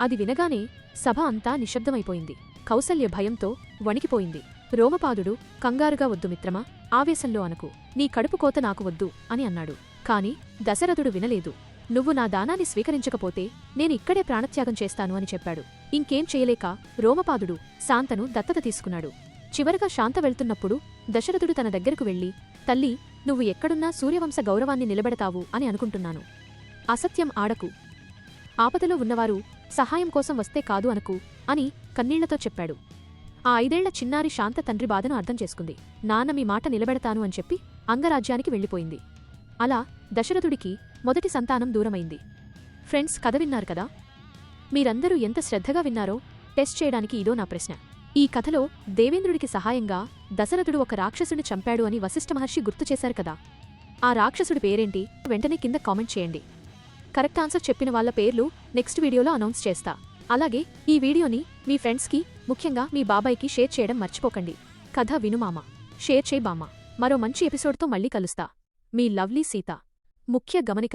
అది వినగానే సభ అంతా నిశ్శబ్దమైపోయింది. కౌసల్య భయంతో వణికిపోయింది. రోమపాదుడు కంగారుగా వద్దు మిత్రమా ఆవేశంలో అనకు నీ కడుపు కోత నాకు వద్దు అని అన్నాడు. కాని దశరథుడు వినలేదు. నువ్వు నా దానాన్ని స్వీకరించకపోతే నేను ఇక్కడే ప్రాణత్యాగం చేస్తాను అని చెప్పాడు. ఇంకేం చేయలేక రోమపాదుడు శాంతను దత్తత తీసుకున్నాడు. చివరగా శాంత వెళ్తున్నప్పుడు దశరథుడు తన దగ్గరకు వెళ్ళి తల్లి నువ్వు ఎక్కడున్నా సూర్యవంశ గౌరవాన్ని నిలబెడతావు అని అనుకుంటున్నాను. అసత్యం ఆడకు. ఆపదలో ఉన్నవారు సహాయం కోసం వస్తే కాదు అనకు అని కన్నీళ్ళతో చెప్పాడు. ఆ ఐదేళ్ళ చిన్నారి శాంత తండ్రి బాధను అర్థం చేసుకుంది. నాన్న మీ మాట నిలబెడతాను అని చెప్పి అంగరాజ్యానికి వెళ్ళిపోయింది. అలా దశరథుడికి మొదటి సంతానం దూరమైంది. ఫ్రెండ్స్ కథ విన్నారు కదా? మీరందరూ ఎంత శ్రద్ధగా విన్నారో టెస్ట్ చేయడానికి ఇదో నా ప్రశ్న. ఈ కథలో దేవేంద్రుడికి సహాయంగా దశరథుడు ఒక రాక్షసుని చంపాడు అని వశిష్ఠ మహర్షి గుర్తు చేశారు కదా? ఆ రాక్షసుడి పేరేంటి? వెంటనే కింద కామెంట్ చేయండి. కరెక్ట్ ఆన్సర్ చెప్పిన వాళ్ళ పేర్లు నెక్స్ట్ వీడియోలో అనౌన్స్ చేస్తా. అలాగే ఈ వీడియోని మీ ఫ్రెండ్స్కి ముఖ్యంగా మీ బాబాయ్కి షేర్ చేయడం మర్చిపోకండి. కథ వినుమామ షేర్ చేయి బామ మరో మంచి ఎపిసోడ్తో మళ్ళీ కలుస్తా. మీ లవ్లీ సీత. ముఖ్య గమనిక